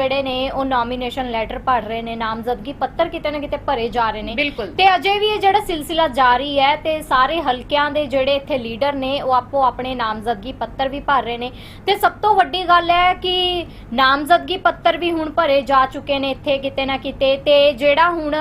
ਜਿਹੜੇ ਨੇ ਉਹ ਨੋਮੀਨੇਸ਼ਨ ਲੈਟਰ ਭਰ ਰਹੇ ਨੇ ਨਾਮਜ਼ਦਗੀ ਪੱਤਰ ਕਿਤੇ ਨਾ ਕਿਤੇ ਭਰੇ ਜਾ ਰਹੇ ਨੇ। ਬਿਲਕੁਲ। ਤੇ ਅਜੇ ਵੀ ਇਹ ਜਿਹੜਾ ਸਿਲਸਿਲਾ ਜਾਰੀ ਹੈ ਤੇ ਸਾਰੇ ਹਲਕਿਆਂ ਦੇ ਜਿਹੜੇ ਇੱਥੇ ਲੀਡਰ ਨੇ ਉਹ ਆਪੋ ਆਪਣੇ ਨਾਮਜ਼ਦਗੀ ਪੱਤਰ ਵੀ ਭਰ ਰਹੇ ਨੇ। ਤੇ ਸਭ ਤੋਂ ਵੱਡੀ ਗੱਲ ਹੈ ਕਿ ਨਾਮਜ਼ਦਗੀ ਪੱਤਰ ਵੀ ਹੁਣ ਭਰੇ ਜਾ ਚੁੱਕੇ ਨੇ ਇੱਥੇ ਕਿਤੇ ਨਾ ਕਿਤੇ। ਤੇ ਜਿਹੜਾ ਹੁਣ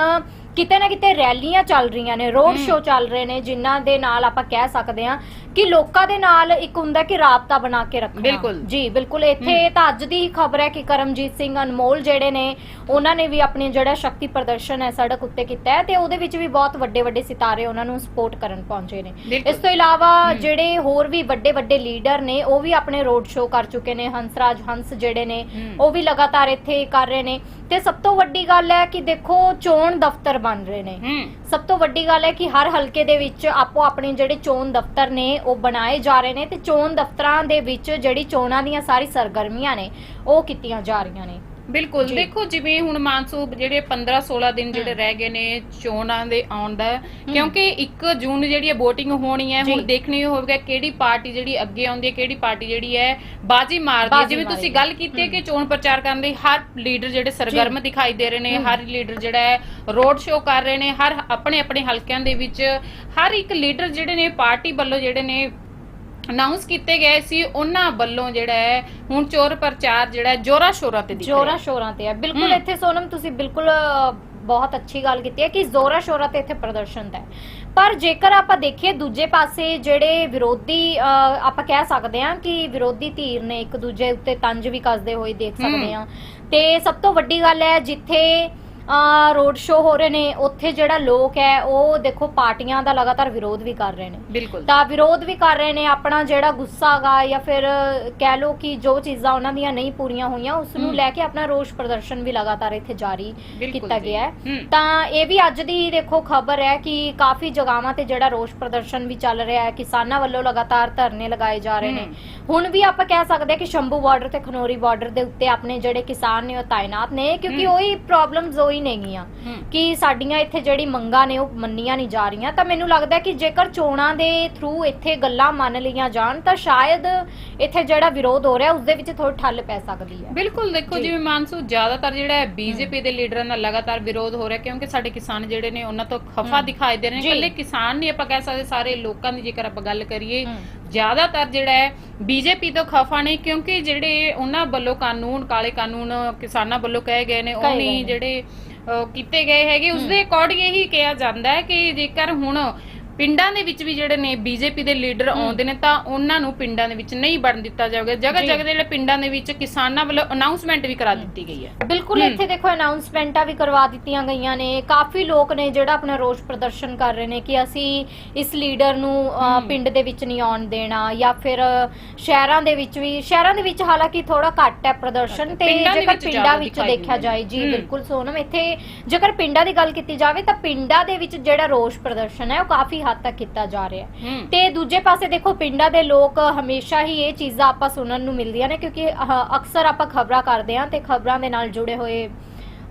ਕਿਤੇ ਨਾ ਕਿਤੇ ਰੈਲੀਆਂ ਚੱਲ ਰਹੀਆਂ ਨੇ ਰੋਡ। ਸ਼ੋਅ ਚੱਲ ਰਹੇ ਨੇ ਜਿਨ੍ਹਾਂ ਦੇ ਨਾਲ ਆਪਾਂ ਕਹਿ ਸਕਦੇ ਹਾਂ ਕਿ ਲੋਕਾਂ ਦੇ ਨਾਲ ਇੱਕ ਹੁੰਦਾ ਕਿ ਰਾਬਤਾ ਬਣਾ ਕੇ ਰੱਖਣਾ ਬਿਲਕੁਲ। ਜੀ ਬਿਲਕੁਲ ਇੱਥੇ ਤਾਂ ਅੱਜ ਦੀ ਹੀ ਖਬਰ ਹੈ ਕਿ ਕਰਮਜੀਤ ਸਿੰਘ ਅਨਮੋਲ ਜਿਹੜੇ ਨੇ ਉਹਨਾਂ ਨੇ ਵੀ ਆਪਣੀ ਜਿਹੜਾ ਸ਼ਕਤੀ ਪ੍ਰਦਰਸ਼ਨ ਹੈ ਸੜਕ ਉੱਤੇ ਕੀਤਾ ਹੈ ਤੇ ਉਹਦੇ ਵਿੱਚ ਵੀ ਬਹੁਤ ਵੱਡੇ ਵੱਡੇ ਸਿਤਾਰੇ ਉਹਨਾਂ ਨੂੰ ਸਪੋਰਟ ਕਰਨ ਪਹੁੰਚੇ ਨੇ ਬਿਲਕੁਲ। ਇਸ ਤੋਂ ਇਲਾਵਾ। ਜਿਹੜੇ ਹੋਰ ਵੀ ਵੱਡੇ ਵੱਡੇ ਲੀਡਰ ਨੇ ਉਹ ਵੀ ਆਪਣੇ ਰੋਡ ਸ਼ੋਅ ਕਰ ਚੁੱਕੇ ਨੇ ਹੰਸਰਾਜ ਹੰਸ ਜਿਹੜੇ ਨੇ ਹਮ। ਉਹ ਵੀ ਲਗਾਤਾਰ ਇੱਥੇ ਕਰ ਰਹੇ ਨੇ ਤੇ ਸਭ ਤੋਂ ਵੱਡੀ ਗੱਲ ਹੈ ਕਿ ਦੇਖੋ ਚੋਣ ਦਫ਼ਤਰ ਬਣ ਰਹੇ ਨੇ। ਸਭ ਤੋਂ ਵੱਡੀ ਗੱਲ ਹੈ ਕਿ ਹਰ ਹਲਕੇ ਦੇ ਵਿੱਚ ਆਪੋ ਆਪਣੇ ਜਿਹੜੇ ਚੋਣ ਦਫ਼ਤਰ ਨੇ ਉਹ ਬਣਾਏ ਜਾ ਰਹੇ ਨੇ ਤੇ ਚੋਣ ਦਫ਼ਤਰਾਂ ਦੇ ਵਿੱਚ ਜਿਹੜੀ ਚੋਣਾਂ ਦੀਆਂ ਸਾਰੀ ਸਰਗਰਮੀਆਂ ਨੇ ਉਹ ਕੀਤੀਆਂ ਜਾ ਰਹੀਆਂ ਨੇ। ਬਿਲਕੁਲ। ਦੇਖੋ ਜਿਵੇਂ ਹੁਣ ਮਾਨਸੂਬ ਜਿਹੜੇ 15 16 ਦਿਨ ਜਿਹੜੇ। ਰਹਿ ਗਏ ਨੇ ਚੋਣਾਂ ਦੇ ਆਉਣ ਦਾ ਕਿਉਂਕਿ 1 ਜੂਨ ਜਿਹੜੀ VOTING ਹੋਣੀ ਹੈ। ਹੁਣ ਦੇਖਣੀ ਹੋਵੇਗਾ ਕਿਹੜੀ ਪਾਰਟੀ ਜਿਹੜੀ ਅੱਗੇ ਆਉਂਦੀ ਹੈ ਕਿਹੜੀ ਪਾਰਟੀ ਜਿਹੜੀ ਹੈ ਬਾਜੀ ਮਾਰਦੀ ਹੈ ਜਿਵੇਂ ਤੁਸੀਂ। ਗੱਲ ਕੀਤੀ ਹੈ ਕਿ ਚੋਣ ਪ੍ਰਚਾਰ ਕਰਨ ਲਈ ਹਰ ਲੀਡਰ ਜਿਹੜੇ ਸਰਗਰਮ ਦਿਖਾਈ ਦੇ ਰਹੇ ਨੇ। ਹਰ ਲੀਡਰ ਜਿਹੜਾ ਹੈ ਰੋਡ ਸ਼ੋਅ ਕਰ ਰਹੇ ਨੇ ਹਰ ਆਪਣੇ ਆਪਣੇ ਹਲਕਿਆਂ ਦੇ ਵਿੱਚ ਹਰ ਇੱਕ ਲੀਡਰ ਜਿਹੜੇ ਨੇ ਪਾਰਟੀ ਵੱਲੋਂ ਜਿਹੜੇ ਨੇ ਅਨਾਉਂਸ ਕੀਤੇ ਗਏ ਸੀ ਉਹਨਾਂ ਵੱਲੋਂ ਜਿਹੜਾ ਹੈ ਹੁਣ ਚੋਰ ਪ੍ਰਚਾਰ ਜਿਹੜਾ ਹੈ ਜੋਰਾ ਸ਼ੋਰਾ ਤੇ ਦਿਖ ਰਿਹਾ ਜੋਰਾ। ਸ਼ੋਰਾਂ ਤੇ ਹੈ ਬਿਲਕੁਲ ਹਮ। ਇੱਥੇ ਸੋਨਮ ਤੁਸੀਂ ਬਿਲਕੁਲ ਅ, ਬਹੁਤ ਅੱਛੀ ਗੱਲ ਕੀਤੀ ਹੈ ਕਿ ਜ਼ੋਰਾ ਸ਼ੋਰਾ ਤੇ ਇੱਥੇ ਪ੍ਰਦਰਸ਼ਨ ਦਾ ਹੈ ਪਰ ਜੇਕਰ ਆਪਾਂ ਦੇਖੀਏ ਦੂਜੇ ਪਾਸੇ ਜਿਹੜੇ ਵਿਰੋਧੀ ਅ, ਆਪਾਂ ਕਹਿ ਸਕਦੇ ਹਾਂ ਕਿ ਵਿਰੋਧੀ ਧਿਰ ਨੇ ਇੱਕ ਦੂਜੇ ਉੱਤੇ ਤੰਜ ਵੀ ਕੱਸਦੇ ਹੋਏ ਦੇਖ ਸਕਦੇ। ਹਾਂ ਤੇ ਸਭ ਤੋਂ ਵੱਡੀ ਗੱਲ ਹੈ ਜਿੱਥੇ ਰੋਡ ਸ਼ੋਅ ਹੋ ਰਹੇ ਨੇ ਉੱਥੇ ਜਿਹੜਾ ਲੋਕ ਹੈ ਉਹ ਦੇਖੋ ਪਾਰਟੀਆਂ ਦਾ ਲਗਾਤਾਰ ਵਿਰੋਧ ਵੀ ਕਰ ਰਹੇ ਨੇ ਬਿਲਕੁਲ ਤਾਂ ਵਿਰੋਧ ਵੀ ਕਰ ਰਹੇ ਨੇ ਆਪਣਾ ਜਿਹੜਾ ਗੁੱਸਾ ਗਾ ਜਾਂ ਫਿਰ ਕਹਿ ਲੋ ਕਿ ਜੋ ਚੀਜ਼ਾਂ ਉਹਨਾਂ ਦੀਆਂ ਨਹੀਂ ਪੂਰੀਆਂ ਹੋਈਆਂ ਉਸ ਨੂੰ। ਲੈ ਕੇ ਆਪਣਾ ਰੋਸ ਪ੍ਰਦਰਸ਼ਨ ਵੀ ਲਗਾਤਾਰ ਇੱਥੇ ਜਾਰੀ ਕੀਤਾ। ਗਿਆ ਹੈ। ਤਾਂ ਇਹ ਵੀ ਅੱਜ ਦੀ ਦੇਖੋ ਖਬਰ ਹੈ ਕਿ ਕਾਫੀ ਜਗ੍ਹਾਵਾਂ ਤੇ ਜਿਹੜਾ ਰੋਸ ਪ੍ਰਦਰਸ਼ਨ ਵੀ ਚੱਲ ਰਿਹਾ ਹੈ ਕਿਸਾਨਾਂ ਵੱਲੋਂ ਲਗਾਤਾਰ ਧਰਨੇ ਲਗਾਏ ਜਾ ਰਹੇ ਨੇ। ਹੁਣ ਵੀ ਆਪਾਂ ਕਹਿ ਸਕਦੇ ਹਾਂ ਕਿ ਸ਼ੰਭੂ ਬਾਰਡਰ ਤੇ ਖਨੋਰੀ ਬਾਰਡਰ ਦੇ ਉੱਤੇ ਆਪਣੇ ਜਿਹੜੇ ਕਿਸਾਨ ਨੇ ਉਹ ਤਾਇਨਾਤ ਨੇ ਕਿਉਂਕਿ। ਉਹੀ ਪ੍ਰੋਬਲਮਸ ਉਹੀ ਨੇਗੀਆਂ। ਕਿ ਸਾਡੀਆਂ ਇੱਥੇ ਜਿਹੜੀ ਮੰਗਾਂ ਨੇ ਉਹ ਮੰਨੀਆਂ ਨਹੀਂ ਜਾ ਰਹੀਆਂ ਤਾਂ ਮੈਨੂੰ ਲੱਗਦਾ ਕਿ ਜੇਕਰ ਚੋਣਾਂ ਦੇ ਥਰੂ ਇੱਥੇ ਗੱਲਾਂ ਮੰਨ ਲਈਆਂ ਜਾਣ ਤਾਂ ਸ਼ਾਇਦ ਇੱਥੇ ਜਿਹੜਾ ਵਿਰੋਧ ਹੋ ਰਿਹਾ ਉਸ ਦੇ ਵਿੱਚ ਥੋੜੀ ਠੱਲ ਪੈ ਸਕਦੀ ਹੈ ਬਿਲਕੁਲ ਦੇਖੋ। ਜਿਵੇਂ ਮਾਨਸੂ ਜ਼ਿਆਦਾਤਰ ਜਿਹੜਾ ਹੈ ਬੀਜੇਪੀ ਦੇ ਲੀਡਰਾਂ ਦਾ ਲਗਾਤਾਰ ਵਿਰੋਧ ਹੋ ਰਿਹਾ ਕਿਉਂਕਿ ਸਾਡੇ ਕਿਸਾਨ ਜਿਹੜੇ ਨੇ ਉਹਨਾਂ ਤੋਂ ਖਫਾ। ਦਿਖਾਈ ਦੇ ਰਹੇ ਨੇ। ਇਕੱਲੇ ਕਿਸਾਨ ਨਹੀਂ ਆਪਾਂ ਕਹਿ ਸਕਦੇ ਸਾਰੇ ਲੋਕਾਂ ਦੀ ਜੇਕਰ ਆਪਾਂ ਗੱਲ ਕਰੀਏ। ਜ਼ਿਆਦਾਤਰ ਜਿਹੜਾ ਹੈ ਬੀਜੇਪੀ ਤੋਂ ਖਫਾ ਨਹੀਂ ਕਿਉਂਕਿ ਜਿਹੜੇ ਉਹਨਾਂ ਵੱਲੋਂ ਕਾਨੂੰਨ ਕਾਲੇ ਕਾਨੂੰਨ ਕਿਸਾਨਾਂ ਵੱਲੋਂ ਕਹੇ ਗਏ ਨੇ ਉਹ ਨਹੀਂ ਨੇ। ਜਿਹੜੇ ਕੀਤੇ ਗਏ ਹੈਗੇ ਉਸ ਦੇ ਅਕੋਰਡਿੰਗ ਇਹੀ ਕਿਹਾ ਜਾਂਦਾ ਹੈ ਕਿ ਜੇਕਰ ਹੁਣ ਪਿੰਡਾਂ ਦੇ ਵਿੱਚ ਵੀ ਜਿਹੜੇ ਨੇ ਬੀਜੇਪੀ ਦੇ ਲੀਡਰ। ਆਉਂਦੇ ਨੇ ਤਾਂ ਉਹਨਾਂ ਨੂੰ ਪਿੰਡਾਂ ਦੇ ਵਿੱਚ ਨਹੀਂ ਵੜਨ ਦਿੱਤਾ ਜਾਵੇਗਾ ਜਗ੍ਹਾ। ਜਗ੍ਹਾ ਦੇ ਜਿਹੜੇ ਪਿੰਡਾਂ ਦੇ ਵਿੱਚ ਕਿਸਾਨਾਂ ਵੱਲੋਂ ਅਨਾਉਂਸਮੈਂਟ ਵੀ ਕਰਾ ਦਿੱਤੀ ਗਈ ਹੈ ਬਿਲਕੁਲ। ਇੱਥੇ ਦੇਖੋ ਅਨਾਉਂਸਮੈਂਟਾਂ ਵੀ ਕਰਵਾ ਦਿੱਤੀਆਂ ਗਈਆਂ ਨੇ ਕਾਫੀ ਲੋਕ ਨੇ ਜਿਹੜਾ ਆਪਣਾ ਰੋਸ ਪ੍ਰਦਰਸ਼ਨ ਕਰ ਰਹੇ ਨੇ ਕਿ ਅਸੀਂ ਇਸ ਲੀਡਰ ਨੂੰ ਅ। ਪਿੰਡ ਦੇ ਵਿੱਚ ਨਹੀਂ ਆਉਣ ਦੇਣਾ ਜਾਂ ਫਿਰ ਸ਼ਹਿਰਾਂ ਦੇ ਵਿੱਚ ਵੀ ਸ਼ਹਿਰਾਂ ਦੇ ਵਿੱਚ ਹਾਲਾਂਕਿ ਥੋੜਾ ਘੱਟ ਹੈ ਪ੍ਰਦਰਸ਼ਨ ਤੇ ਪਿੰਡਾਂ ਦੇ ਜੇਕਰ ਵਿੱਚ ਪਿੰਡਾਂ ਜ਼ਿਆਦਾ ਵਿੱਚ ਦਿਖਾਈ ਦੇਖਿਆ ਦਿੰਦੇ ਜਾਏ। ਜੀ ਹਮ। ਬਿਲਕੁਲ ਸੋਨਮ ਇੱਥੇ ਜੇਕਰ ਪਿੰਡਾਂ ਦੀ ਗੱਲ ਕੀਤੀ ਜਾਵੇ ਤਾਂ ਪਿੰਡਾਂ ਦੇ ਵਿੱਚ ਜਿਹੜਾ ਰੋਸ ਪ੍ਰਦਰਸ਼ਨ ਹੈ ਉਹ ਕਾਫੀ ਹੱਦ ਤੱਕ ਕੀਤਾ ਜਾ ਰਿਹਾ ਹੈ। ਹੂੰ। ਤੇ ਦੂਜੇ ਪਾਸੇ ਦੇਖੋ ਪਿੰਡਾਂ ਦੇ ਲੋਕ ਹਮੇਸ਼ਾ ਹੀ ਇਹ ਚੀਜ਼ਾਂ ਆਪਾਂ ਸੁਣਨ ਨੂੰ ਮਿਲਦੀਆਂ ਨੇ ਕਿਉਂਕਿ ਅਹ, ਅਕਸਰ ਆਪਾਂ ਖਬਰਾਂ ਕਰਦੇ ਹਾਂ ਤੇ ਖਬਰਾਂ ਦੇ ਨਾਲ ਜੁੜੇ ਹੋਏ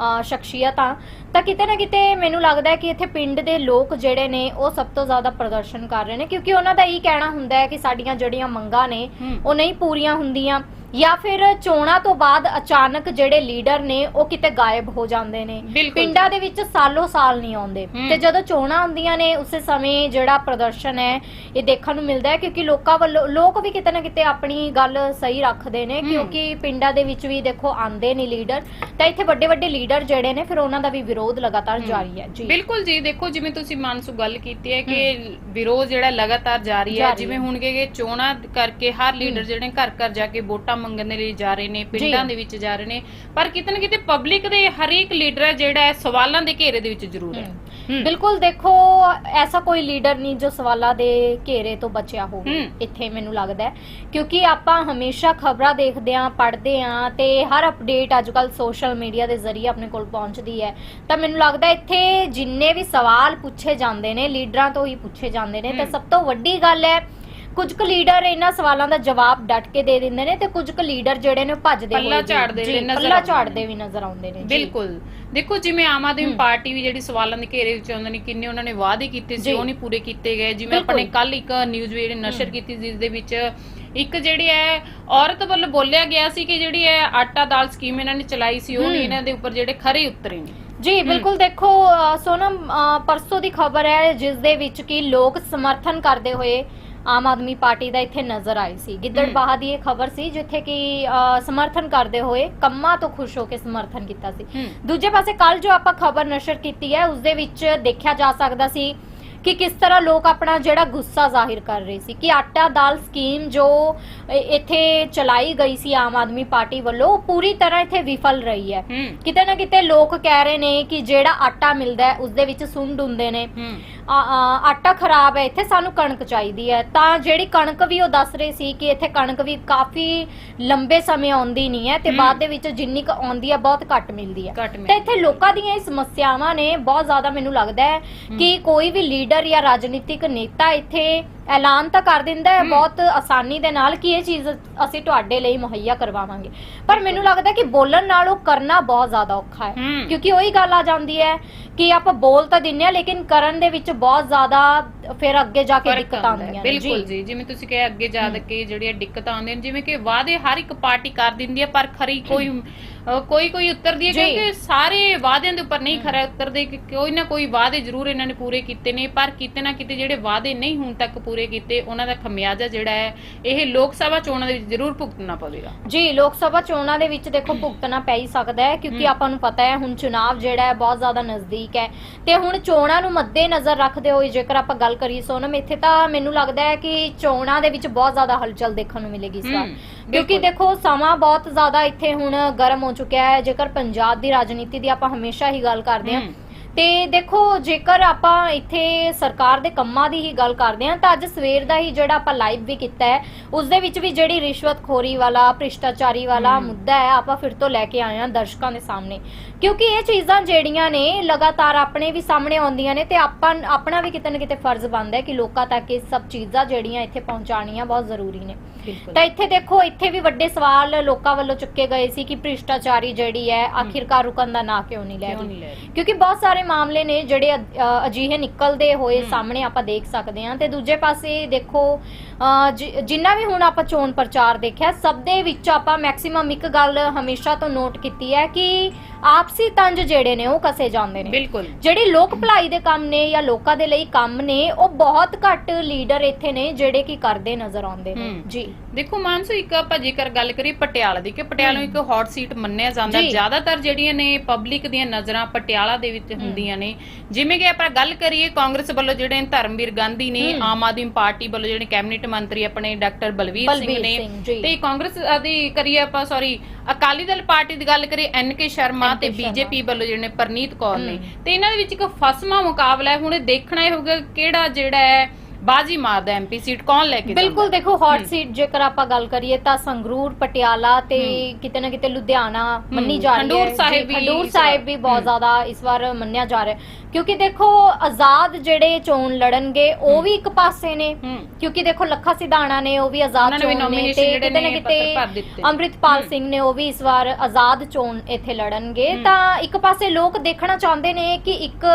ਅਹ, ਸ਼ਖਸੀਅਤਾਂ ਤਾਂ ਕਿਤੇ ਨਾ ਕਿਤੇ ਮੈਨੂੰ ਲੱਗਦਾ ਹੈ ਕਿ ਇੱਥੇ ਪਿੰਡ ਦੇ ਲੋਕ ਜਿਹੜੇ ਨੇ ਉਹ ਸਭ ਤੋਂ ਜ਼ਿਆਦਾ ਪ੍ਰਦਰਸ਼ਨ ਕਰ ਰਹੇ ਨੇ ਕਿਉਂਕਿ ਉਹਨਾਂ ਦਾ ਇਹ ਕਹਿਣਾ ਹੁੰਦਾ ਹੈ ਕਿ ਸਾਡੀਆਂ ਜਿਹੜੀਆਂ ਮੰਗਾਂ ਨੇ ਹੂੰ। ਉਹ ਨਹੀਂ ਪੂਰੀਆਂ ਹੁੰਦੀਆਂ। ਜਾਂ ਫਿਰ ਚੋਣਾਂ ਤੋਂ ਬਾਅਦ ਅਚਾਨਕ ਜਿਹੜੇ ਲੀਡਰ ਨੇ ਉਹ ਕਿਤੇ ਗਾਇਬ ਹੋ ਜਾਂਦੇ ਨੇ। ਬਿਲਕੁਲ ਪਿੰਡਾਂ ਦੇ ਵਿੱਚ ਸਾਲੋ ਸਾਲ ਨਹੀਂ ਆਉਂਦੇ। ਹੂੰ। ਤੇ ਜਦੋਂ ਚੋਣਾਂ ਹੁੰਦੀਆਂ ਨੇ ਉਸੇ ਸਮੇਂ ਜਿਹੜਾ ਪ੍ਰਦਰਸ਼ਨ ਹੈ ਇਹ ਦੇਖਣ ਨੂੰ ਮਿਲਦਾ ਹੈ ਕਿਉਂਕਿ ਲੋਕਾਂ ਵੱਲੋਂ ਲੋਕ ਵੀ ਕਿਤੇ ਨਾ ਕਿਤੇ ਆਪਣੀ ਗੱਲ ਸਹੀ ਰੱਖਦੇ ਨੇ ਹੂੰ। ਕਿਉਂਕਿ ਪਿੰਡਾਂ ਦੇ ਵਿੱਚ ਵੀ ਦੇਖੋ ਆਂਦੇ ਨੇ ਲੀਡਰ। ਤਾਂ ਇੱਥੇ ਵੱਡੇ ਵੱਡੇ ਲੀਡਰ ਜਿਹੜੇ ਨੇ ਫਿਰ ਉਹਨਾਂ ਦਾ ਵੀ ਵਿਰੋਧ ਲਗਾਤਾਰ ਜਾਰੀ ਹੈ। ਜੀ। ਬਿਲਕੁਲ ਜੀ ਦੇਖੋ ਜਿਵੇਂ ਤੁਸੀਂ ਮਾਨਸੂ ਗੱਲ ਕੀਤੀ ਹੈ ਕਿ ਵਿਰੋਧ ਜਿਹੜਾ ਲਗਾਤਾਰ ਜਾਰੀ ਹੈ ਜਾਰੀ ਜਿਵੇਂ ਹੈ। ਹੁਣ ਕਿ ਚੋਣਾਂ ਕਰਕੇ ਹਰ ਲੀਡਰ ਜਿਹੜੇ ਘਰ ਘਰ ਜਾ ਕੇ ਵੋਟਾਂ ਮੰਗਣ ਦੇ ਲਈ ਜਾ ਰਹੇ ਨੇ ਪਿੰਡਾਂ ਦੇ ਵਿੱਚ ਜਾ ਰਹੇ ਨੇ ਪਰ ਕਿਤੇ ਨਾ ਕਿਤੇ ਪਬਲਿਕ ਦੇ ਹਰੇਕ ਲੀਡਰ ਹੈ ਜਿਹੜਾ ਹੈ ਸਵਾਲਾਂ ਦੇ ਘੇਰੇ ਦੇ ਵਿੱਚ ਜ਼ਰੂਰ ਹੈ। ਬਿਲਕੁਲ ਦੇਖੋ ਐਸਾ ਕੋਈ ਲੀਡਰ ਨਹੀਂ ਜੋ ਸਵਾਲਾਂ ਦੇ ਘੇਰੇ ਤੋਂ ਬਚਿਆ ਹੋਵੇ। ਇੱਥੇ ਮੈਨੂੰ ਲੱਗਦਾ ਹੈ ਕਿਉਂਕਿ ਆਪਾਂ ਹਮੇਸ਼ਾ ਖਬਰਾਂ ਦੇਖਦੇ ਆਂ ਪੜ੍ਹਦੇ ਆਂ ਤੇ ਹਰ ਅਪਡੇਟ ਅੱਜਕੱਲ ਸੋਸ਼ਲ ਮੀਡੀਆ ਦੇ ਜ਼ਰੀਏ ਆਪਣੇ ਕੋਲ ਪਹੁੰਚਦੀ ਹੈ ਤਾਂ ਮੈਨੂੰ ਲੱਗਦਾ ਇੱਥੇ ਜਿੰਨੇ ਵੀ ਸਵਾਲ ਪੁੱਛੇ ਜਾਂਦੇ ਨੇ ਲੀਡਰਾਂ ਤੋਂ ਹੀ ਪੁੱਛੇ ਜਾਂਦੇ ਨੇ ਤੇ। ਸਭ ਤੋਂ ਵੱਡੀ ਗੱਲ ਹੈ ਕੁਝ ਕੁ ਲੀਡਰ ਇਹਨਾਂ ਸਵਾਲਾਂ ਦਾ ਜਵਾਬ ਡਟ ਕੇ ਦੇ ਦਿੰਦੇ ਨੇ ਤੇ ਕੁਝ ਕੁ ਲੀਡਰ ਜਿਹੜੇ ਨੇ ਭੱਜਦੇ ਪੱਲਾ ਹੋਏ ਵੀ- ਝਾੜਦੇ ਜੀ, ਵੀ ਨਜ਼ਰ ਪੱਲਾ ਆਉਂਦੇ ਝਾੜਦੇ। ਵੀ ਨਜ਼ਰ ਆਉਂਦੇ ਨੇ ਜੀ। ਬਿਲਕੁਲ ਦੇਖੋ ਜਿਵੇਂ ਆਮ ਆਦਮੀ। ਪਾਰਟੀ ਵੀ ਜਿਹੜੀ ਸਵਾਲਾਂ ਦੇ ਘੇਰੇ ਵਿੱਚ ਆਉਂਦੇ ਨੇ ਕਿੰਨੇ ਉਹਨਾਂ ਨੇ ਵਾਅਦੇ ਕੀਤੇ ਸੀ ਜੀ। ਉਹ ਨਹੀਂ ਪੂਰੇ ਕੀਤੇ ਗਏ ਜਿਵੇਂ ਬਿਲਕੁਲ। ਆਪਣੇ ਕੱਲ ਇੱਕ ਨਿਊਜ਼ ਵੀ ਜਿਹੜੀ ਨਸ਼ਰ। ਕੀਤੀ ਜਿਸ ਦੇ ਵਿੱਚ ਇੱਕ ਜਿਹੜੀ ਹੈ ਔਰਤ ਵੱਲੋਂ ਬੋਲਿਆ ਗਿਆ ਸੀ ਕਿ ਜਿਹੜੀ ਹੈ ਆਟਾ ਦਾਲ ਸਕੀਮ ਇਹਨਾਂ ਨੇ ਚਲਾਈ ਸੀ ਉਹ ਹਮ। ਨਹੀਂ ਇਹਨਾਂ ਦੇ ਉੱਪਰ ਜਿਹੜੇ ਖਰੇ ਉਤਰੇ ਨੇ ਜੀ ਬਿਲਕੁਲ ਦੇਖੋ ਅ, ਸੋਨਮ ਅ, ਪਰਸੋਂ ਦੀ ਖਬਰ ਹੈ ਜਿਸ ਦੇ ਵਿੱਚ ਕਿ ਲੋਕ ਸਮਰਥਨ ਕਰਦੇ ਹੋਏ ਆਮ ਆਦਮੀ ਪਾਰਟੀ ਦਾ ਇੱਥੇ ਨਜ਼ਰ ਆਈ ਸੀ। ਗਿੱਦੜਬਾਹਾ ਦੀ ਇਹ ਖਬਰ ਸੀ ਜਿੱਥੇ ਕਿ ਅ, ਸਮਰਥਨ ਕਰਦੇ ਹੋਏ ਕੰਮਾਂ ਤੋਂ ਖੁਸ਼ ਹੋ ਕੇ ਸਮਰਥਨ ਕੀਤਾ ਸੀ। ਦੂਜੇ ਪਾਸੇ ਕੱਲ ਜੋ ਆਪਾਂ ਖਬਰ ਨਸ਼ਰ ਕੀਤੀ ਹੈ ਉਸ ਦੇ ਵਿੱਚ ਦੇਖਿਆ ਜਾ ਸਕਦਾ ਸੀ ਕਿ ਕਿਸ ਤਰ੍ਹਾਂ ਲੋਕ ਆਪਣਾ ਜਿਹੜਾ ਗੁੱਸਾ ਜ਼ਾਹਿਰ ਕਰ ਰਹੇ ਸੀ ਕਿ ਆਟਾ ਦਾਲ ਸਕੀਮ ਜੋ ਇੱਥੇ ਚਲਾਈ ਗਈ ਸੀ ਆਮ ਆਦਮੀ ਪਾਰਟੀ ਵੱਲੋਂ ਉਹ ਪੂਰੀ ਤਰ੍ਹਾਂ ਇੱਥੇ ਵਿਫਲ ਰਹੀ ਹੈ। ਕਿਤੇ ਨਾ ਕਿਤੇ ਲੋਕ ਕਹਿ ਰਹੇ ਨੇ ਕਿ ਜਿਹੜਾ ਆਟਾ ਮਿਲਦਾ ਹੈ ਉਸ ਦੇ ਵਿੱਚ ਸੁੰਡ ਹੁੰਦੇ ਨੇ। ਆਟਾ ਖਰਾਬ ਹੈ ਇੱਥੇ ਸਾਨੂੰ ਕਣਕ ਚਾਹੀਦੀ ਹੈ। ਤਾਂ ਜਿਹੜੀ ਕਣਕ ਵੀ ਉਹ ਦੱਸ ਰਹੇ ਸੀ ਕਿ ਇੱਥੇ ਕਣਕ ਵੀ ਕਾਫੀ ਲੰਬੇ ਸਮੇਂ ਆਉਂਦੀ ਨਹੀਂ ਹੈ ਤੇ। ਬਾਅਦ ਦੇ ਵਿੱਚ ਜਿੰਨੀ ਕੁ ਆਉਂਦੀ ਹੈ ਬਹੁਤ ਘੱਟ ਮਿਲਦੀ ਹੈ। ਤੇ ਇੱਥੇ ਲੋਕਾਂ ਦੀਆਂ ਇਹ ਸਮੱਸਿਆਵਾਂ ਨੇ ਬਹੁਤ ਜ਼ਿਆਦਾ ਮੈਨੂੰ ਲੱਗਦਾ ਹੈ। ਕਿ ਕੋਈ ਵੀ ਲੀਡਰ ਜਾਂ ਰਾਜਨੀਤਿਕ ਨੇਤਾ ਇੱਥੇ ਐਲਾਨ ਤਾਂ ਕਰ ਦਿੰਦਾ ਹੈ। ਬਹੁਤ ਆਸਾਨੀ ਦੇ ਨਾਲ ਕਿ ਇਹ ਚੀਜ਼ ਅਸੀਂ ਤੁਹਾਡੇ ਲਈ ਮੁਹੱਈਆ ਕਰਵਾਵਾਂਗੇ। ਪਰ ਮੈਨੂੰ ਲੱਗਦਾ ਕਿ ਬੋਲਣ ਨਾਲੋਂ ਕਰਨਾ ਬਹੁਤ ਜ਼ਿਆਦਾ ਔਖਾ ਹੈ। ਕਿਉਂਕਿ ਉਹੀ ਗੱਲ ਆ ਜਾਂਦੀ ਹੈ ਕਿ ਆਪਾਂ ਬੋਲ ਤਾਂ ਦਿੰਨੇ ਆ ਲੇਕਿਨ ਕਰਨ ਦੇ ਵਿੱਚ ਬਹੁਤ ਜ਼ਿਆਦਾ ਫਿਰ ਅੱਗੇ ਜਾ ਕੇ ਦਿੱਕਤਾਂ। ਆਉਂਦੀਆਂ ਨੇ। ਬਿਲਕੁਲ ਜੀ। ਜਿਵੇਂ ਤੁਸੀਂ ਕਿਹਾ ਅੱਗੇ ਜਾ ਕੇ ਜਿਹੜੀਆਂ ਦਿੱਕਤਾਂ ਆਉਂਦੀਆਂ ਨੇ ਜਿਵੇਂ ਕਿ ਵਾਅਦੇ ਹਰ ਇੱਕ ਪਾਰਟੀ ਕਰ ਦਿੰਦੀ ਹੈ ਪਰ ਖਰੀ ਕੋਈ ਕੋਈ ਕੋਈ ਉਤਰਦੀ ਹੈ ਜੀ। ਕਿਉਂਕਿ ਸਾਰੇ ਵਾਅਦਿਆਂ ਦੇ ਉੱਪਰ ਨਹੀਂ ਖਰਾ ਉਤਰਦੇ ਕਿ ਕੋਈ ਨਾ ਕੋਈ ਵਾਅਦੇ ਜ਼ਰੂਰ ਇਹਨਾਂ ਨੇ ਪੂਰੇ ਕੀਤੇ ਨੇ ਪਰ ਕਿਤੇ ਨਾ ਕਿਤੇ ਜਿਹੜੇ ਵਾਅਦੇ ਨਹੀਂ ਹੁਣ ਤੱਕ ਪੂਰੇ ਕੀਤੇ ਉਹਨਾਂ ਦਾ ਖਮਿਆਜ਼ਾ ਜਿਹੜਾ ਹੈ ਇਹ ਲੋਕ ਸਭਾ ਚੋਣਾਂ ਦੇ ਵਿੱਚ ਜ਼ਰੂਰ ਭੁਗਤਣਾ ਪਵੇਗਾ ਜੀ ਲੋਕ ਸਭਾ ਚੋਣਾਂ ਦੇ ਵਿੱਚ ਦੇਖੋ ਭੁਗਤਣਾ ਪੈ ਹੀ ਸਕਦਾ ਹੈ ਕਿਉਂਕਿ ਹਮ। ਆਪਾਂ ਨੂੰ ਪਤਾ ਹੈ ਹੁਣ ਚੁਣਾਵ ਜਿਹੜਾ ਹੈ ਬਹੁਤ ਜ਼ਿਆਦਾ ਨਜ਼ਦੀਕ ਹੈ ਤੇ ਹੁਣ ਚੋਣਾਂ ਨੂੰ ਮੱਦੇ ਨਜ਼ਰ ਰੱਖਦੇ ਹੋਏ ਜੇਕਰ ਆਪਾਂ ਗੱਲ ਕਰੀਏ ਸੋਨਮ ਇੱਥੇ ਤਾਂ ਮੈਨੂੰ ਲੱਗਦਾ ਹੈ ਕਿ ਚੋਣਾਂ ਦੇ ਵਿੱਚ ਬਹੁਤ ਜ਼ਿਆਦਾ ਹਲਚਲ ਦੇਖਣ ਨੂੰ ਮਿਲੇਗੀ ਇਸ ਵਾਰ ਹਮ, ਕਿਉਂਕਿ ਬਿਲਕੁਲ। ਦੇਖੋ ਸਮਾਂ ਬਹੁਤ ਜ਼ਿਆਦਾ ਇੱਥੇ ਹੁਣ ਗਰਮ ਹੋ ਚੁੱਕਿਆ ਹੈ। ਜੇਕਰ ਪੰਜਾਬ ਦੀ ਰਾਜਨੀਤੀ ਦੀ ਆਪਾਂ ਹਮੇਸ਼ਾ ਹੀ ਗੱਲ ਕਰਦੇ ਹਾਂ ਤੇ ਦੇਖੋ ਜੇਕਰ ਆਪਾਂ ਇੱਥੇ ਸਰਕਾਰ ਦੇ ਕੰਮਾਂ ਦੀ ਹੀ ਗੱਲ ਕਰਦੇ ਹਾਂ ਤਾਂ ਅੱਜ ਸਵੇਰ ਦਾ ਹੀ ਜਿਹੜਾ ਆਪਾਂ ਲਾਈਵ ਵੀ ਕੀਤਾ ਹੈ ਉਸ ਦੇ ਵਿੱਚ ਵੀ ਜਿਹੜੀ ਰਿਸ਼ਵਤਖੋਰੀ ਵਾਲਾ ਭ੍ਰਿਸ਼ਟਾਚਾਰੀ ਵਾਲਾ। ਮੁੱਦਾ ਹੈ ਆਪਾਂ ਫਿਰ ਤੋਂ ਲੈ ਕੇ ਆਏ ਹਾਂ ਦਰਸ਼ਕਾਂ ਦੇ ਸਾਹਮਣੇ। ਕਿਉਂਕਿ ਇਹ ਚੀਜ਼ਾਂ ਜਿਹੜੀਆਂ ਨੇ ਲਗਾਤਾਰ ਆਪਣੇ ਵੀ ਸਾਹਮਣੇ ਆਉਂਦੀਆਂ ਨੇ ਤੇ ਆਪਾਂ ਆਪਣਾ ਵੀ ਕਿਤੇ ਨਾ ਕਿਤੇ ਫਰਜ਼ ਬਣਦਾ ਹੈ ਕਿ ਲੋਕਾਂ ਤੱਕ ਇਹ ਸਭ ਚੀਜ਼ਾਂ ਜਿਹੜੀਆਂ ਇੱਥੇ ਪਹੁੰਚਾਉਣੀਆਂ ਬਹੁਤ ਜ਼ਰੂਰੀ ਨੇ। ਤਾਂ ਇੱਥੇ ਦੇਖੋ ਇੱਥੇ ਵੀ ਵੱਡੇ ਸਵਾਲ ਲੋਕਾਂ ਵੱਲੋਂ ਚੁੱਕੇ ਗਏ ਸੀ ਕਿ ਭ੍ਰਿਸ਼ਟਾਚਾਰੀ ਜਿਹੜੀ ਹੈ ਆਖਿਰਕਾਰ ਰੁਕਣ ਦਾ ਨਾਂ ਕਿਉਂ ਨਹੀਂ ਲੈ ਰਹੀ? ਕਿਉਂਕਿ ਬਹੁਤ ਸਾਰੇ ਮਾਮਲੇ ਨੇ ਜਿਹੜੇ ਅਜਿਹੇ ਨਿਕਲਦੇ ਹੋਏ ਹਮ। ਸਾਹਮਣੇ ਆਪਾਂ ਦੇਖ ਸਕਦੇ ਹਾਂ ਤੇ ਦੂਜੇ ਪਾਸੇ ਦੇਖੋ ਜਿੰਨਾ ਵੀ ਹੁਣ ਆਪਾਂ ਚੋਣ ਪ੍ਰਚਾਰ ਦੇਖਿਆ ਸਭ ਦੇ ਵਿੱਚ ਆਪਾਂ ਮੈਕਸਿਮਮ ਇੱਕ ਗੱਲ ਹਮੇਸ਼ਾ ਤੋਂ ਨੋਟ ਕੀਤੀ ਹੈ ਕਿ ਆਪਸੀ ਤੰਜ ਜਿਹੜੇ ਨੇ ਉਹ ਕਸੇ ਜਾਂਦੇ ਨੇ ਬਿਲਕੁਲ ਜਿਹੜੇ ਲੋਕ ਭਲਾਈ ਦੇ ਕੰਮ ਨੇ ਜਾਂ ਲੋਕਾਂ ਦੇ ਲਈ ਕੰਮ ਨੇ ਉਹ ਬਹੁਤ ਘੱਟ ਲੀਡਰ ਇੱਥੇ ਨੇ ਜਿਹੜੇ ਕੀ ਕਰਦੇ ਨਜ਼ਰ ਆਉਂਦੇ ਨੇ। ਜੀ ਦੇਖੋ ਮਾਨਸੋ ਇੱਕ ਆਪਾਂ ਜੇਕਰ ਗੱਲ ਕਰੀਏ ਪਟਿਆਲਾ ਦੀ ਕਿ ਪਟਿਆਲਾ ਇੱਕ ਹੌਟ ਸੀਟ ਮੰਨਿਆ ਜਾਂਦਾ ਜੀ। ਜ਼ਿਆਦਾਤਰ ਜਿਹੜੀਆਂ ਨੇ ਪਬਲਿਕ ਦੀਆਂ ਨਜ਼ਰਾਂ ਪਟਿਆਲਾ ਦੇ ਵਿੱਚ ਹੁੰਦੀਆਂ ਨੇ ਜਿਵੇਂ ਕਿ ਆਪਾਂ ਗੱਲ ਕਰੀਏ ਕਾਂਗਰਸ ਵੱਲੋਂ ਜਿਹੜੇ ਧਰਮਵੀਰ ਗਾਂਧੀ ਨੇ। ਆਮ ਆਦਮੀ ਪਾਰਟੀ ਵੱਲੋਂ ਜਿਹੜੇ ਕੈਬਨਿਟ ਮੰਤਰੀ ਆਪਣੇ ਡਾਕਟਰ ਬਲਵੀਰ ਸਿੰਘ ਬਲਬੀਰ ਨੇ ਸਿੰਘ, ਜੀ। ਤੇ ਕਾਂਗਰਸ ਦੀ ਕਰੀਏ ਆਪਾਂ ਸੌਰੀ ਅਕਾਲੀ ਦਲ ਪਾਰਟੀ ਦੀ ਗੱਲ ਕਰੀਏ ਐਨ ਕੇ ਸ਼ਰਮਾ NK ਤੇ। ਬੀਜੇਪੀ ਵੱਲੋਂ ਜਿਹੜੇ ਨੇ ਪਰਨੀਤ ਕੌਰ ਨੇ। ਤੇ ਇਹਨਾਂ ਦੇ ਵਿੱਚ ਇੱਕ ਫਸਮਾ ਮੁਕਾਬਲਾ ਹੈ ਹੁਣ ਇਹ ਦੇਖਣਾ ਇਹ ਹੋਊਗਾ ਕਿਹੜਾ ਜਿਹੜਾ ਹੈ ਬਾਜੀ ਮਾਰਦਾ ਐਮਪੀ ਸੀਟ ਕੌਣ ਲੈ ਕੇ ਬਿਲਕੁਲ। ਦੇਖੋ ਹੌਟ। ਸੀਟ ਜੇਕਰ ਆਪਾਂ ਗੱਲ ਕਰੀਏ ਤਾਂ ਸੰਗਰੂਰ ਪਟਿਆਲਾ ਤੇ ਕਿਤੇ ਨਾ ਕਿਤੇ ਲੁਧਿਆਣਾ ਮੰਨੀ ਜਾ ਰਹੀ ਹੈ ਖਡੂਰ ਸਾਹਿਬ ਵੀ ਖਡੂਰ ਇਸ ਸਾਹਿਬ ਵਾਰ। ਵੀ ਬਹੁਤ। ਜ਼ਿਆਦਾ ਇਸ ਵਾਰ ਮੰਨਿਆ ਜਾ ਰਿਹਾ। ਕਿਉਂਕਿ ਦੇਖੋ ਆਜ਼ਾਦ ਜਿਹੜੇ ਚੋਣ ਲੜਨਗੇ ਉਹ। ਵੀ ਇੱਕ ਪਾਸੇ ਨੇ ਕਿਉਂਕਿ ਦੇਖੋ ਲੱਖਾ ਸਿਧਾਣਾ ਨੇ ਉਹ ਵੀ ਆਜ਼ਾਦ ਚੋਣ ਨੇ ਤੇ ਕਿਤੇ ਨਾ ਕਿਤੇ। ਅੰਮ੍ਰਿਤਪਾਲ। ਸਿੰਘ ਨੇ ਉਹ ਵੀ ਇਸ ਵਾਰ ਆਜ਼ਾਦ ਚੋਣ ਇੱਥੇ ਲੜਨਗੇ। ਤਾਂ ਇੱਕ ਪਾਸੇ ਲੋਕ ਦੇਖਣਾ ਚਾਹੁੰਦੇ ਨੇ ਕਿ ਇੱਕ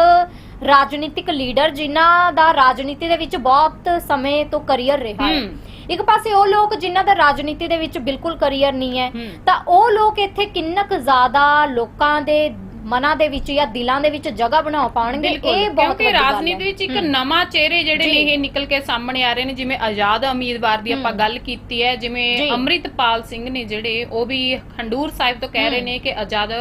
ਰਾਜਨੀਤਿਕ ਲੀਡਰ ਜਿਨ੍ਹਾਂ ਦਾ ਰਾਜਨੀਤੀ ਦੇ ਵਿੱਚ ਬਹੁਤ ਸਮੇਂ ਤੋਂ ਕਰੀਅਰ ਰਿਹਾ ਹੈ। ਇੱਕ ਪਾਸੇ ਉਹ ਲੋਕ ਜਿਨ੍ਹਾਂ ਦਾ ਰਾਜਨੀਤੀ ਦੇ ਵਿੱਚ ਬਿਲਕੁਲ ਕਰੀਅਰ ਨਹੀਂ ਹੈ। ਤਾਂ ਉਹ ਲੋਕ ਇੱਥੇ ਕਿੰਨਾ ਕੁ ਜ਼ਿਆਦਾ ਲੋਕਾਂ ਦੇ ਮਨਾਂ ਦੇ ਵਿੱਚ ਜਾਂ ਦਿਲਾਂ ਦੇ ਵਿੱਚ ਜਗ੍ਹਾ ਬਣਾ ਪਾਉਣਗੇ ਬਿਲਕੁਲ ਇਹ ਬਹੁਤ ਕਿਉਂਕਿ ਗੱਲ ਹੈ। ਰਾਜਨੀਤੀ ਵਿੱਚ ਇੱਕ। ਨਵਾਂ ਚਿਹਰੇ ਜਿਹੜੇ ਨੇ। ਇਹ ਨਿਕਲ ਕੇ ਸਾਹਮਣੇ ਆ ਰਹੇ ਨੇ ਜਿਵੇਂ ਆਜ਼ਾਦ ਉਮੀਦਵਾਰ ਦੀ ਆਪਾਂ। ਗੱਲ ਕੀਤੀ ਹੈ ਜਿਵੇਂ ਜੀ। ਅੰਮ੍ਰਿਤਪਾਲ ਸਿੰਘ ਨੇ ਜਿਹੜੇ ਉਹ ਵੀ ਖੰਡੂਰ ਸਾਹਿਬ ਤੋਂ ਕਹਿ ਰਹੇ। ਨੇ ਕਿ ਆਜ਼ਾਦ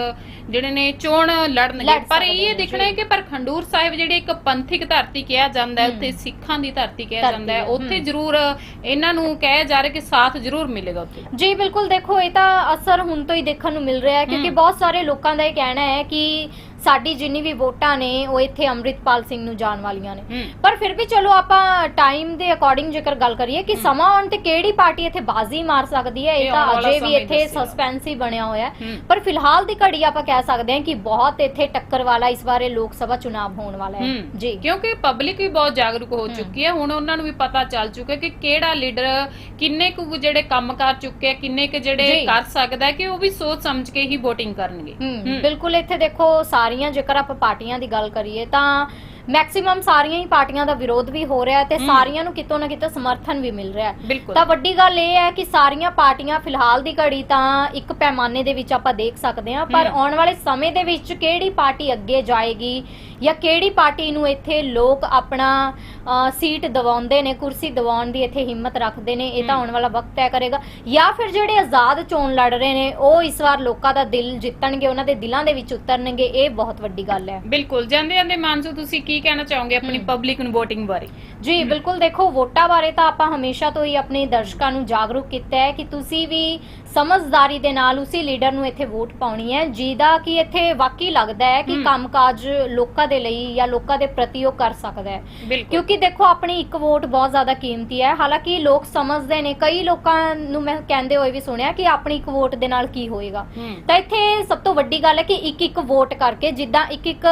ਜਿਹੜੇ ਨੇ ਚੋਣ ਲੜਨਗੇ ਲੜ ਪਰ ਸਕਦੇ ਇਹ ਨੇ, ਦੇਖਣਾ ਹੈ। ਕਿ ਪਰ ਖੰਡੂਰ ਸਾਹਿਬ ਜਿਹੜੀ ਇੱਕ ਪੰਥਿਕ ਧਰਤੀ ਕਿਹਾ ਜਾਂਦਾ ਹੈ। ਉੱਥੇ ਸਿੱਖਾਂ ਦੀ ਧਰਤੀ ਕਿਹਾ ਧਰਤੀ ਜਾਂਦਾ ਹੈ ਹੈ, ਉੱਥੇ। ਜ਼ਰੂਰ ਇਹਨਾਂ ਨੂੰ ਕਿਹਾ ਜਾ ਰਿਹਾ ਕਿ ਸਾਥ ਜ਼ਰੂਰ ਮਿਲੇਗਾ ਉੱਥੇ ਜੀ ਬਿਲਕੁਲ ਦੇਖੋ ਇਹ ਤਾਂ ਅਸਰ ਹੁਣ ਤੋਂ ਹੀ ਦੇਖਣ ਨੂੰ ਮਿਲ ਰਿਹਾ ਹੈ ਕਿਉਂਕਿ। ਬਹੁਤ ਸਾਰੇ ਲੋਕਾਂ ਦਾ ਇਹ ਕਹਿਣਾ ਹੈ ਕਿ ਸਾਡੀ ਜਿੰਨੀ ਵੀ ਵੋਟਾਂ ਨੇ ਉਹ ਇੱਥੇ ਅੰਮ੍ਰਿਤਪਾਲ ਸਿੰਘ ਨੂੰ ਜਾਣ ਵਾਲੀਆਂ ਨੇ। ਪਰ ਫਿਰ ਵੀ ਚਲੋ ਆਪਾਂ ਟਾਈਮ ਦੇ ਅਕੋਰਡਿੰਗ ਜੇਕਰ ਗੱਲ ਕਰੀਏ ਕਿ ਸਮਾਂ ਆਉਣ ਤੇ ਕਿਹੜੀ ਪਾਰਟੀ ਇੱਥੇ ਬਾਜ਼ੀ ਮਾਰ ਸਕਦੀ ਹੈ ਇਹ ਤਾਂ ਅਜੇ ਵੀ ਇੱਥੇ। ਸਸਪੈਂਸ ਹੀ ਬਣਿਆ ਹੋਇਆ ਹੈ। ਪਰ ਫਿਲਹਾਲ ਦੀ ਘੜੀ ਆਪਾਂ ਕਹਿ ਸਕਦੇ ਹਾਂ ਕਿ ਬਹੁਤ ਇੱਥੇ ਟੱਕਰ ਵਾਲਾ ਇਸ ਵਾਰੇ ਲੋਕ ਸਭਾ ਚੁਣਾਵ ਹੋਣ ਵਾਲਾ ਹੈ ਜੀ ਕਿਉਂਕਿ ਪਬਲਿਕ ਵੀ ਬਹੁਤ ਜਾਗਰੂਕ ਹੋ। ਚੁੱਕੀ ਹੈ ਹੁਣ ਉਹਨਾਂ ਨੂੰ ਵੀ ਪਤਾ ਚੱਲ ਚੁੱਕਿਆ ਕਿ ਕਿਹੜਾ ਲੀਡਰ ਕਿੰਨੇ ਕੁ ਜਿਹੜੇ ਕੰਮ ਕਰ ਚੁੱਕੇ ਆ ਕਿੰਨੇ ਕੁ ਜਿਹੜੇ। ਕਰ ਸਕਦਾ ਹੈ ਕਿ ਉਹ ਵੀ ਸੋਚ ਸਮਝ ਕੇ ਹੀ VOTING ਕਰਨਗੇ। ਬਿਲਕੁਲ ਇੱਥੇ ਦੇਖੋ ਸਾਰੀਆਂ ਜੇਕਰ ਆਪਾਂ ਪਾਰਟੀਆਂ ਦੀ ਗੱਲ ਕਰੀਏ ਤਾਂ ਮੈਕਸਿਮਮ ਸਾਰੀਆਂ ਹੀ ਪਾਰਟੀਆਂ ਦਾ ਵਿਰੋਧ ਵੀ ਹੋ ਰਿਹਾ ਹੈ ਤੇ। ਸਾਰੀਆਂ ਨੂੰ ਕਿਤੋਂ ਨਾ ਕਿਤੋਂ ਸਮਰਥਨ ਵੀ ਮਿਲ ਰਿਹਾ ਹੈ ਬਿਲਕੁਲ ਤਾਂ ਵੱਡੀ ਗੱਲ ਇਹ ਹੈ ਕਿ ਸਾਰੀਆਂ ਪਾਰਟੀਆਂ ਫਿਲਹਾਲ ਦੀ ਘੜੀ ਤਾਂ ਇੱਕ ਪੈਮਾਨੇ ਦੇ ਵਿੱਚ ਆਪਾਂ ਦੇਖ ਸਕਦੇ ਹਾਂ ਪਰ ਹਮ। ਆਉਣ ਵਾਲੇ ਸਮੇਂ ਦੇ ਵਿੱਚ ਕਿਹੜੀ ਪਾਰਟੀ ਅੱਗੇ ਜਾਏਗੀ ਜਾਂ ਕਿਹੜੀ ਪਾਰਟੀ ਨੂੰ ਇੱਥੇ ਲੋਕ ਆਪਣਾ ਅ, ਸੀਟ ਦਿਵਾਉਂਦੇ ਨੇ ਕੁਰਸੀ ਦਿਵਾਉਣ ਦੀ ਇੱਥੇ ਹਿੰਮਤ ਰੱਖਦੇ ਨੇ ਇਹ ਤਾਂ ਹਮ। ਆਉਣ ਵਾਲਾ ਵਕਤ ਤੈਅ ਕਰੇਗਾ ਜਾਂ ਫਿਰ ਜਿਹੜੇ ਆਜ਼ਾਦ ਚੋਣ ਲੜ ਰਹੇ ਨੇ ਉਹ ਇਸ ਵਾਰ ਲੋਕਾਂ ਦਾ ਦਿਲ ਜਿੱਤਣਗੇ ਉਹਨਾਂ ਦੇ ਦਿਲਾਂ ਦੇ ਵਿੱਚ ਉਤਰਨਗੇ ਇਹ ਬਹੁਤ ਵੱਡੀ ਗੱਲ ਹੈ ਬਿਲਕੁਲ ਜਾਂਦੇ ਜਾਂਦੇ ਮਾਨਸੂ ਤੁਸੀਂ ਕੀ ਕਹਿਣਾ ਚਾਹੋਗੇ ਆਪਣੀ। ਪਬਲਿਕ ਨੂੰ VOTING ਬਾਰੇ ਜੀ ਬਿਲਕੁਲ ਦੇਖੋ ਵੋਟਾਂ ਬਾਰੇ ਤਾਂ ਆਪਾਂ ਹਮੇਸ਼ਾ ਤੋਂ ਹੀ ਆਪਣੇ ਦਰਸ਼ਕਾਂ ਨੂੰ ਜਾਗਰੂਕ ਕੀਤਾ ਹੈ ਕਿ ਤੁਸੀਂ ਵੀ ਸਮਝਦਾਰੀ ਦੇ ਨਾਲ ਉਸੇ ਲੀਡਰ ਨੂੰ ਇੱਥੇ ਵੋਟ ਪਾਉਣੀ ਹੈ। ਜਿਹਦਾ ਕਿ ਇੱਥੇ ਵਾਕਈ ਲੱਗਦਾ ਹੈ ਕਿ। ਕੰਮਕਾਜ ਲੋਕਾਂ ਦੇ ਲਈ ਜਾਂ ਲੋਕਾਂ ਦੇ ਪ੍ਰਤੀ ਉਹ ਕਰ ਸਕਦਾ ਹੈ। ਕਿਉਂਕਿ ਦੇਖੋ ਆਪਣੀ ਇੱਕ ਵੋਟ ਬਹੁਤ ਜ਼ਿਆਦਾ ਕੀਮਤੀ ਹੈ। ਹਾਲਾਂਕਿ ਲੋਕ ਸਮਝਦੇ ਨੇ ਕਈ ਲੋਕਾਂ ਨੂੰ ਮੈਂ ਕਹਿੰਦੇ ਹੋਏ ਵੀ ਸੁਣਿਆ ਕਿ ਆਪਣੀ ਇੱਕ ਵੋਟ ਦੇ ਨਾਲ ਕੀ ਹੋਏਗਾ। ਤਾਂ ਇੱਥੇ ਸਭ ਤੋਂ ਵੱਡੀ ਗੱਲ ਹੈ ਕਿ ਇੱਕ ਇੱਕ ਵੋਟ ਕਰਕੇ ਜਿੱਦਾਂ ਇੱਕ ਇੱਕ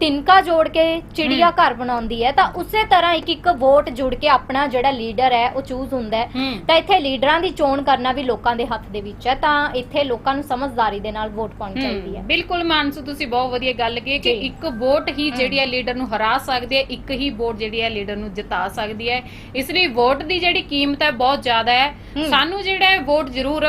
ਤਿਨਕਾ ਜੋੜ ਕੇ ਚਿੜੀਆ। ਘਰ ਬਣਾਉਂਦੀ ਹੈ ਤਾਂ ਉਸੇ ਤਰ੍ਹਾਂ ਇੱਕ ਇੱਕ ਵੋਟ ਜੁੜ ਕੇ ਆਪਣਾ ਜਿਹੜਾ ਲੀਡਰ ਹੈ ਉਹ ਚੂਜ਼ ਹੁੰਦਾ ਹੂੰ। ਤਾਂ ਇੱਥੇ ਲੀਡਰਾਂ ਦੀ ਚੋਣ ਕਰਨਾ ਵੀ ਲੋਕਾਂ ਦੇ ਹੱਥ ਦੇ ਵਿੱਚ ਹੈ ਤਾਂ ਇੱਥੇ ਲੋਕਾਂ ਨੂੰ ਸਮਝਦਾਰੀ ਦੇ ਨਾਲ ਵੋਟ ਪਾਉਣੀ ਚਾਹੀਦੀ ਹੈ ਬਿਲਕੁਲ ਮਾਨਸੂ ਤੁਸੀਂ ਬਹੁਤ ਵਧੀਆ ਗੱਲ ਕਹੀ ਕਿ। ਇੱਕ ਵੋਟ ਹੀ। ਜਿਹੜੀ ਹੈ ਲੀਡਰ ਨੂੰ ਹਰਾ ਸਕਦੀ ਹੈ ਇੱਕ ਹੀ ਵੋਟ ਜਿਹੜੀ ਹੈ ਲੀਡਰ ਨੂੰ ਜਿਤਾ ਸਕਦੀ ਹੈ ਇਸ ਲਈ ਵੋਟ ਦੀ ਜਿਹੜੀ ਕੀਮਤ ਹੈ ਬਹੁਤ ਜ਼ਿਆਦਾ ਹੈ। ਸਾਨੂੰ ਜਿਹੜਾ ਹੈ ਵੋਟ ਜ਼ਰੂਰ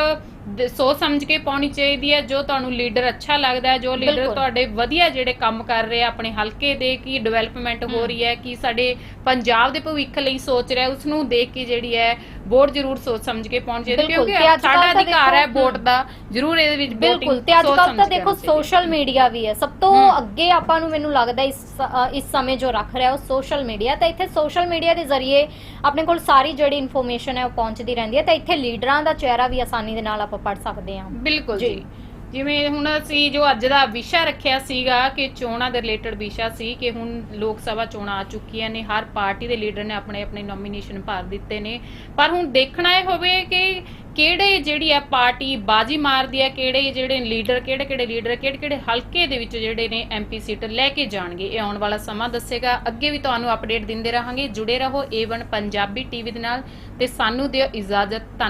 ਦ- ਸੋਚ ਸਮਝ ਕੇ ਪਾਉਣੀ ਚਾਹੀਦੀ ਹੈ ਜੋ ਤੁਹਾਨੂੰ ਲੀਡਰ ਅੱਛਾ ਲੱਗਦਾ ਹੈ ਜੋ ਲੀਡਰ। ਤੁਹਾਡੇ ਵਧੀਆ ਜਿਹੜੇ ਕੰਮ ਕਰ ਰਹੇ ਆ ਆਪਣੇ ਹਲਕੇ ਦੇ ਕੀ ਡਿਵੈਲਪਮੈਂਟ ਹੋ। ਰਹੀ ਹੈ ਕੀ ਸਾਡੇ ਪੰਜਾਬ ਦੇ ਭਵਿੱਖ ਲਈ ਸੋਚ ਰਿਹਾ ਉਸ ਨੂੰ ਦੇਖ ਕੇ ਜਿਹੜੀ ਹੈ ਵੋਟ ਜ਼ਰੂਰ ਸੋਚ ਸਮਝ ਕੇ ਪਾਉਣੀ ਚਾਹੀਦੀ ਬਿਲਕੁਲ, ਕਿਉਂਕਿ ਤੇ ਅੱਜ ਕੱਲ੍ਹ ਸਾਡਾ ਤਾਂ ਅਧਿਕਾਰ ਹੈ ਦੇਖੋ, ਵੋਟ। ਦਾ ਜ਼ਰੂਰ ਇਹਦੇ ਵਿੱਚ ਬਿਲਕੁਲ voting ਤੇ ਅੱਜ ਸੋਚ ਸਮਝ ਤਾਂ ਕੇ ਦੇਖੋ ਕਰਨੀ ਚਾਹੀਦੀ ਹੈ। ਸੋਸ਼ਲ ਮੀਡੀਆ ਵੀ ਹੈ ਸਭ ਤੋਂ ਹਮ। ਅੱਗੇ ਆਪਾਂ ਨੂੰ ਮੈਨੂੰ ਲੱਗਦਾ ਇਸ ਅ, ਇਸ ਸਮੇਂ ਜੋ ਰੱਖ ਰਿਹਾ ਉਹ ਸੋਸ਼ਲ ਮੀਡੀਆ ਤਾਂ ਇੱਥੇ ਸੋਸ਼ਲ ਮੀਡੀਆ ਦੇ ਜ਼ਰੀਏ ਆਪਣੇ ਕੋਲ ਸਾਰੀ ਜਿਹੜੀ ਇਨਫੋਰਮੇਸ਼ਨ ਹੈ ਉਹ ਪਹੁੰਚਦੀ ਰਹਿੰਦੀ ਹੈ ਤਾਂ ਇੱਥੇ ਲੀਡਰਾਂ ਦਾ ਚਿਹਰਾ ਵੀ ਆਸਾਨੀ ਦੇ ਨਾਲ ਆਪਾਂ ਪੜ ਸਕਦੇ ਹਾਂ ਬਿਲਕੁਲ ਜੀ। ਜੀ ਜਿਵੇਂ ਹੁਣ ਅਸੀਂ ਜੋ ਅੱਜ ਦਾ ਵਿਸ਼ਾ ਰੱਖਿਆ ਸੀਗਾ ਕਿ ਚੋਣਾਂ ਦੇ ਰਿਲੇਟਡ ਵਿਸ਼ਾ ਸੀ ਕਿ ਹੁਣ ਲੋਕ ਸਭਾ ਚੋਣਾਂ ਆ ਚੁੱਕੀਆਂ ਨੇ, ਹਰ ਪਾਰਟੀ ਦੇ ਲੀਡਰ ਨੇ ਆਪਣੇ ਆਪਣੇ ਨੋਮੀਨੇਸ਼ਨ ਭਰ ਦਿੱਤੇ ਨੇ। ਪਰ ਹੁਣ ਦੇਖਣਾ ਇਹ ਹੋਵੇ ਕਿ ਕਿਹੜੇ ਜਿਹੜੀ ਹੈ ਪਾਰਟੀ ਬਾਜੀ ਮਾਰਦੀ ਹੈ, ਕਿਹੜੇ ਜਿਹੜੇ ਲੀਡਰ ਕਿਹੜੇ ਕਿਹੜੇ ਲੀਡਰ ਕਿਹੜੇ ਕਿਹੜੇ ਹਲਕੇ ਦੇ ਵਿੱਚ ਜਿਹੜੇ ਨੇ ਐਮਪੀ ਸੀਟ ਲੈ ਕੇ ਜਾਣਗੇ, ਇਹ ਆਉਣ ਵਾਲਾ ਸਮਾਂ ਦੱਸੇਗਾ। ਅੱਗੇ ਵੀ ਤੁਹਾਨੂੰ ਅਪਡੇਟ ਦਿੰਦੇ ਰਹਾਂਗੇ। ਜੁੜੇ ਰਹੋ A1 ਪੰਜਾਬੀ ਟੀਵੀ ਦੇ ਨਾਲ ਤੇ ਸਾਨੂੰ ਦਿਓ ਇਜਾਜ਼ਤ। ਧੰਨਵਾਦ।